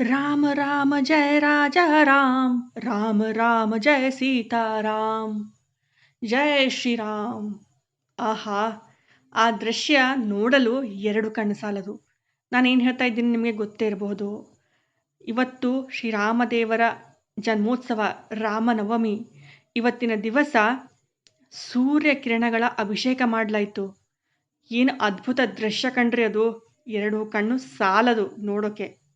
ರಾಮ ರಾಮ ಜಯ ರಾಜ ರಾಮ ರಾಮ ರಾಮ ಜಯ ಸೀತಾರಾಮ್ ಜಯ ಶ್ರೀರಾಮ್ ಆಹಾ, ಆ ದೃಶ್ಯ ನೋಡಲು ಎರಡು ಕಣ್ಣು ಸಾಲದು ನಾನೇನು ಹೇಳ್ತಾ ಇದ್ದೀನಿ ನಿಮಗೆ ಗೊತ್ತೇ ಇರಬಹುದು. ಇವತ್ತು ಶ್ರೀರಾಮದೇವರ ಜನ್ಮೋತ್ಸವ ರಾಮನವಮಿ. ಇವತ್ತಿನ ದಿವಸ ಸೂರ್ಯ ಕಿರಣಗಳ ಅಭಿಷೇಕ ಮಾಡಲಾಯಿತು. ಏನು ಅದ್ಭುತ ದೃಶ್ಯ ಕಂಡ್ರಿ ಅದು. ಎರಡು ಕಣ್ಣು ಸಾಲದು ನೋಡೋಕೆ.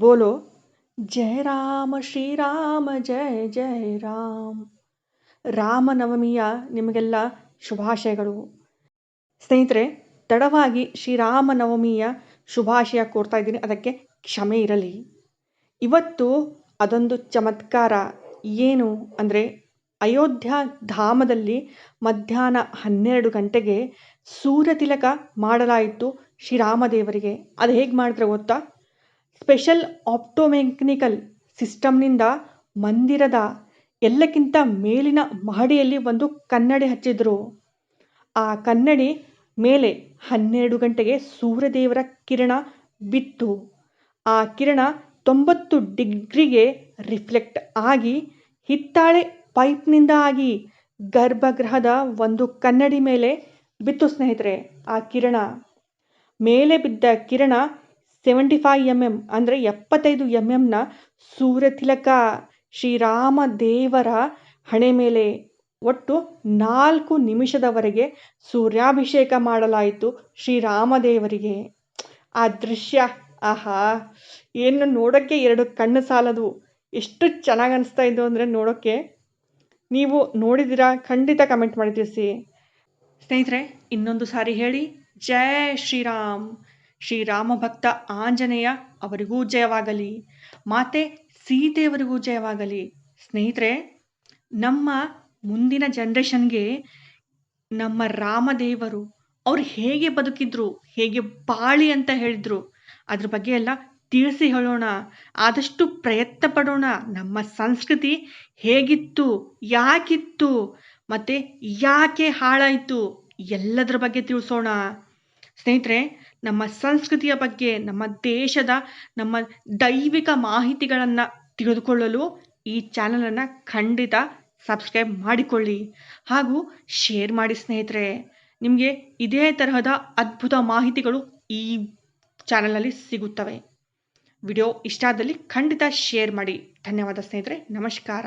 ಬೋಲೋ ಜಯ ರಾಮ ಶ್ರೀರಾಮ ಜಯ ಜಯ ರಾಮ್ ರಾಮನವಮಿಯ ನಿಮಗೆಲ್ಲ ಶುಭಾಶಯಗಳು. ಸ್ನೇಹಿತರೆ, ತಡವಾಗಿ ಶ್ರೀರಾಮನವಮಿಯ ಶುಭಾಶಯ ಕೋರ್ತಾ ಇದ್ದೀನಿ. ಅದಕ್ಕೆ ಕ್ಷಮೆ ಇರಲಿ. ಇವತ್ತು ಅದೊಂದು ಚಮತ್ಕಾರ. ಏನು ಅಂದರೆ, ಅಯೋಧ್ಯ ಧಾಮದಲ್ಲಿ ಮಧ್ಯಾಹ್ನ ಹನ್ನೆರಡು ಗಂಟೆಗೆ ಸೂರ್ಯತಿಲಕ ಮಾಡಲಾಯಿತು ಶ್ರೀರಾಮದೇವರಿಗೆ ಅದು ಹೇಗೆ ಮಾಡಿದ್ರೆ ಗೊತ್ತಾ? ಸ್ಪೆಷಲ್ ಆಪ್ಟೋಮೆಕ್ನಿಕಲ್ ಸಿಸ್ಟಮ್ನಿಂದ ಮಂದಿರದ ಎಲ್ಲಕ್ಕಿಂತ ಮೇಲಿನ ಮಹಡಿಯಲ್ಲಿ ಒಂದು ಕನ್ನಡಿ ಹಚ್ಚಿದ್ರು. ಆ ಕನ್ನಡಿ ಮೇಲೆ ಹನ್ನೆರಡು ಗಂಟೆಗೆ ಸೂರ್ಯದೇವರ ಕಿರಣ ಬಿತ್ತು. ಆ ಕಿರಣ ತೊಂಬತ್ತು ಡಿಗ್ರಿಗೆ ರಿಫ್ಲೆಕ್ಟ್ ಆಗಿ ಹಿತ್ತಾಳೆ ಪೈಪ್ನಿಂದ ಆಗಿ ಗರ್ಭಗೃಹದ ಒಂದು ಕನ್ನಡಿ ಮೇಲೆ ಬಿತ್ತು ಸ್ನೇಹಿತರೆ, ಆ ಕಿರಣ. ಮೇಲೆ ಬಿದ್ದ ಕಿರಣ ಸೆವೆಂಟಿ ಫೈವ್ ಎಂ ಎಂ ಅಂದರೆ ಎಪ್ಪತ್ತೈದು ಎಂ ಎಮ್ನ ಸೂರ್ಯತಿಲಕ ಶ್ರೀರಾಮ ದೇವರ ಹಣೆ ಮೇಲೆ ಒಟ್ಟು ನಾಲ್ಕು ನಿಮಿಷದವರೆಗೆ ಸೂರ್ಯಾಭಿಷೇಕ ಮಾಡಲಾಯಿತು ಶ್ರೀರಾಮದೇವರಿಗೆ. ಆ ದೃಶ್ಯ, ಆಹಾ, ಏನು ನೋಡೋಕ್ಕೆ ಎರಡು ಕಣ್ಣು ಸಾಲದು. ಎಷ್ಟು ಚೆನ್ನಾಗಿ ಅನಿಸ್ತಾ ಇದ್ದು ಅಂದರೆ ನೋಡೋಕ್ಕೆ. ನೀವು ನೋಡಿದ್ದೀರಾ, ಖಂಡಿತ ಕಮೆಂಟ್ ಮಾಡಿ ತಿಳಿಸಿ. ಸ್ನೇಹಿತರೆ, ಇನ್ನೊಂದು ಸಾರಿ ಹೇಳಿ, ಜೈ ಶ್ರೀರಾಮ್. ಶ್ರೀರಾಮ ಭಕ್ತ ಆಂಜನೇಯ ಅವರಿಗೂ ಜಯವಾಗಲಿ. ಮಾತೆ ಸೀತೆಯವರಿಗೂ ಜಯವಾಗಲಿ. ಸ್ನೇಹಿತರೆ, ನಮ್ಮ ಮುಂದಿನ ಜನ್ರೇಷನ್ಗೆ ನಮ್ಮ ರಾಮದೇವರು ಅವ್ರು ಹೇಗೆ ಬದುಕಿದ್ರು, ಹೇಗೆ ಬಾಳಿ ಅಂತ ಹೇಳಿದ್ರು, ಅದ್ರ ಬಗ್ಗೆ ಎಲ್ಲ ತಿಳಿಸಿ ಹೇಳೋಣ. ಆದಷ್ಟು ಪ್ರಯತ್ನ ಪಡೋಣ. ನಮ್ಮ ಸಂಸ್ಕೃತಿ ಹೇಗಿತ್ತು, ಯಾಕಿತ್ತು, ಮತ್ತು ಯಾಕೆ ಹಾಳಾಯಿತು, ಎಲ್ಲದರ ಬಗ್ಗೆ ತಿಳಿಸೋಣ. ಸ್ನೇಹಿತರೆ ನಮ್ಮ ಸಂಸ್ಕೃತಿಯ ಬಗ್ಗೆ, ನಮ್ಮ ದೇಶದ, ನಮ್ಮ ದೈವಿಕ ಮಾಹಿತಿಗಳನ್ನು ತಿಳಿದುಕೊಳ್ಳಲು ಈ ಚಾನಲನ್ನು ಖಂಡಿತ ಸಬ್ಸ್ಕ್ರೈಬ್ ಮಾಡಿಕೊಳ್ಳಿ. ಹಾಗೂ ಶೇರ್ ಮಾಡಿ ಸ್ನೇಹಿತರೆ, ನಿಮಗೆ ಇದೇ ತರಹದ ಅದ್ಭುತ ಮಾಹಿತಿಗಳು ಈ ಚಾನಲಲ್ಲಿ ಸಿಗುತ್ತವೆ. ವಿಡಿಯೋ ಇಷ್ಟ ಆದಲ್ಲಿ ಖಂಡಿತ ಶೇರ್ ಮಾಡಿ. ಧನ್ಯವಾದ ಸ್ನೇಹಿತರೆ, ನಮಸ್ಕಾರ.